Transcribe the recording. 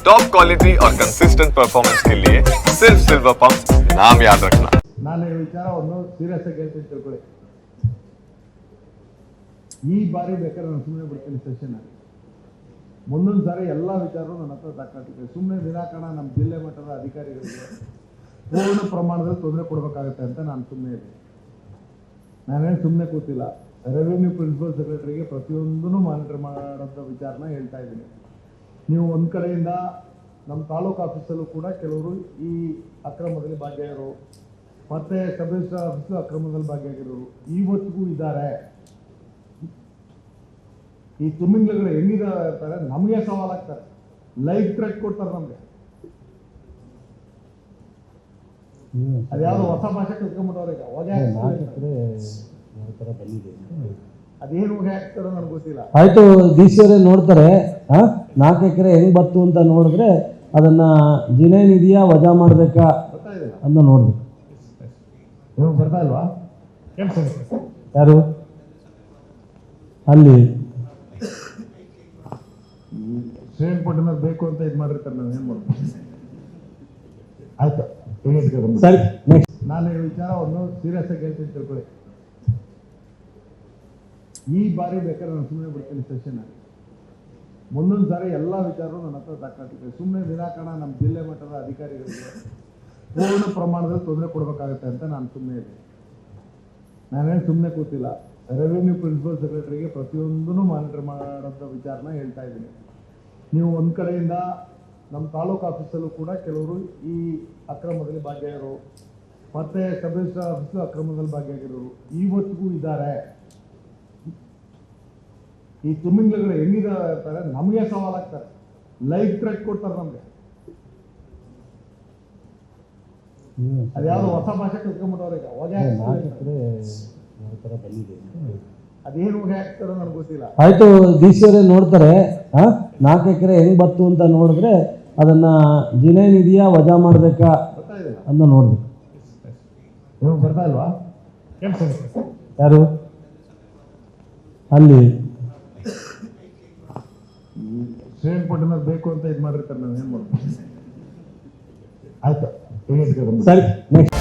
Top quality और consistent performance के लिए सिर्फ सिल्वर पंप नाम याद रखना ನಾನು ಈ ವಿಚಾರವನ್ನು ಸೀರಿಯಸ್ ಆಗಿ ಹೇಳ್ತೀನಿ ತಿಳ್ಕೊಳ್ಳಿ ಈ ಬಾರಿ ಬೇಕಾದ್ರೆ ನಾನು ಸುಮ್ಮನೆ ಬಿಡ್ತೀನಿ ಸೆಷನ್ ಮುಂದಿನ ಸಾರಿ ಎಲ್ಲ ವಿಚಾರವೂ ನನ್ನ ಹತ್ರ ದಾಖಲಾತಿದೆ ಸುಮ್ಮನೆ ವಿನಾಕಾರಣ ನಮ್ಮ ಜಿಲ್ಲೆ ಮಟ್ಟದ ಅಧಿಕಾರಿಗಳಿಗೆ ಪೂರ್ಣ ಪ್ರಮಾಣದಲ್ಲಿ ತೊಂದರೆ ಕೊಡಬೇಕಾಗುತ್ತೆ ಅಂತ ನಾನು ಸುಮ್ಮನೆ ಇದ್ದೀನಿ ನಾನೇನು ಸುಮ್ಮನೆ ಕೂತಿಲ್ಲ ರೆವಿನ್ಯೂ ಪ್ರಿನ್ಸಿಪಲ್ ಸೆಕ್ರೆಟರಿಗೆ ಪ್ರತಿಯೊಂದನ್ನು ಮಾನಿಟರ್ ಮಾಡೋಂಥ ವಿಚಾರನ ಹೇಳ್ತಾ ಇದ್ದೀನಿ ನೀವು ಒಂದು ಕಡೆಯಿಂದ ನಮ್ಮ ತಾಲೂಕು ಆಫೀಸಲ್ಲೂ ಕೂಡ ಕೆಲವರು ಈ ಅಕ್ರಮದಲ್ಲಿ ಭಾಗಿಯಾಗಿರೋರು ಮತ್ತೆ ಸಬ್ ರಿಜಿಸ್ಟರ್ ಆಫೀಸು ಅಕ್ರಮದಲ್ಲಿ ಭಾಗಿಯಾಗಿರೋರು ಇವತ್ತಿಗೂ ಇದ್ದಾರೆ. ಈ ತಿಮ್ಮಿಂಗ್ಲಗಳು ಹೆಂಗಿದ್ದಾರೆ ಇರ್ತಾರೆ ನಮಗೆ ಸವಾಲಾಗ್ತಾರೆ ಲೈಫ್ ಥ್ರೆಟ್ ಕೊಡ್ತಾರೆ ನಮಗೆ. ಅದ್ಯಾವ್ದು ಹೊಸ ಭಾಷೆ ಕಲ್ತ್ಕೊಂಡ್ಬಿಟ್ಟವ್ರೀಗ ಹೊಗೆ. ಅದೇನು ಹೊಗೆ ಹಾಕ್ತಾರೋ ನನಗೆ ಗೊತ್ತಿಲ್ಲ. ಆಯ್ತು ಡಿ ಸಿ ಅವರೇ ನೋಡ್ತಾರೆ ಆ? ನಾಲ್ಕು ಎಕರೆ ಹೆಂಗೆ ಬತ್ತು ಅಂತ ನೋಡಿದ್ರೆ ಅದನ್ನ ದಿನೇನಿದೆಯಾ ಇದೆಯಾ ವಜಾ ಮಾಡಬೇಕಾ ಅಂತ ನೋಡಬೇಕು. ನೀವು ಬರ್ತಾ ಇಲ್ವಾ? ಯಾರು? ಅಲ್ಲಿ. ಶ್ರೀರಂಗಪಟ್ಟಣ ಬೇಕು ಅಂತ ಇದು ಮಾಡಿರ್ತಾರೆ ನಾನು ಏನು ಮಾಡ್ಬೋದು ಆಯ್ತು ಸರಿ ನೆಕ್ಸ್ಟ್ ನಾನು ಈ ವಿಚಾರವನ್ನು ಸೀರಿಯಸ್ ಆಗಿ ಹೇಳ್ತೀನಿ ತಿಳ್ಕೊಳ್ಳಿ. ಈ ಬಾರಿ ಬೇಕಾದ್ರೆ ನಾನು ಸುಮ್ಮನೆ ಬಿಡ್ತೀನಿ ಸೆಷನ್ ಮುಂದಿನ ಸಾರಿ ಎಲ್ಲ ವಿಚಾರಗಳು ನನ್ನ ಹತ್ರ ದಾಖಲಾತಿದೆ ಸುಮ್ಮನೆ ನಿರಾಕರಣ ನಮ್ಮ ಜಿಲ್ಲೆ ಮಟ್ಟದ ಅಧಿಕಾರಿಗಳಿಗೆ ಪೂರ್ಣ ಪ್ರಮಾಣದಲ್ಲಿ ತೊಂದರೆ ಕೊಡಬೇಕಾಗುತ್ತೆ ಅಂತ ನಾನು ಸುಮ್ಮನೆ ಇದ್ದೀನಿ. ನಾನೇನು ಸುಮ್ಮನೆ ಕೂತಿಲ್ಲ. ರೆವೆನ್ಯೂ ಪ್ರಿನ್ಸಿಪಲ್ ಸೆಕ್ರೆಟರಿಗೆ ಪ್ರತಿಯೊಂದನ್ನು ಮಾನಿಟರ್ ಮಾಡೋಂಥ ವಿಚಾರನ ಹೇಳ್ತಾ ಇದ್ದೀನಿ. ನೀವು ಒಂದು ಕಡೆಯಿಂದ ನಮ್ಮ ತಾಲೂಕು ಆಫೀಸಲ್ಲೂ ಕೂಡ ಕೆಲವರು ಈ ಅಕ್ರಮದಲ್ಲಿ ಭಾಗಿಯಾಗಿರೋರು, ಮತ್ತೆ ಸಬ್ ರಿಜಿಸ್ಟರ್ ಆಫೀಸು ಅಕ್ರಮದಲ್ಲಿ ಭಾಗಿಯಾಗಿರೋರು ಇವತ್ತಿಗೂ ಇದ್ದಾರೆ. ಈ ತಿಮಿಂಗ್ಲಗಳು ಇರ್ತಾರೆ ನಮಗೆ ಸವಾಲಾಗ್ತಾರೆ ಲೈಫ್ ಥ್ರೆಟ್ ಕೊಡ್ತಾರೆ ನಮಗೆ. ಅದ್ಯಾವ್ದು ಹೊಸ ಭಾಷೆ ಕಲ್ತ್ಕೊಂಡ್ಬಿಟ್ಟವ್ರೆ ಈಗ ಹೊಗೆ ಬಂದಿದೆ. ಅದೇನು ಹೊಗೆ ಹಾಕ್ತಾರೋ ನನಗೆ ಗೊತ್ತಿಲ್ಲ. ಆಯ್ತು ಡಿ ಸಿ ಅವರೇ ನೋಡ್ತಾರೆ. ಹಾ ನಾಲ್ಕು ಎಕರೆ ಹೆಂಗ್ ಬತ್ತು ಅಂತ ನೋಡಿದ್ರೆ ಅದನ್ನ ಜಿನೇನ್ ಇದೆಯಾ ವಜಾ ಮಾಡ್ಬೇಕಾ ಅಂತ ನೋಡ್ಬೇಕು. ಬರ್ತಾ ಇಲ್ವಾ? ಯಾರು? ಅಲ್ಲಿ. ಶ್ರೀರಂಗಪಟ್ಟಣ ಬೇಕು ಅಂತ ಇದು ಮಾಡಿರ್ತಾರೆ ನಾನು ಏನು ಮಾಡ್ಬೋದು ಆಯ್ತು. ಸರಿ ನೆಕ್ಸ್ಟ್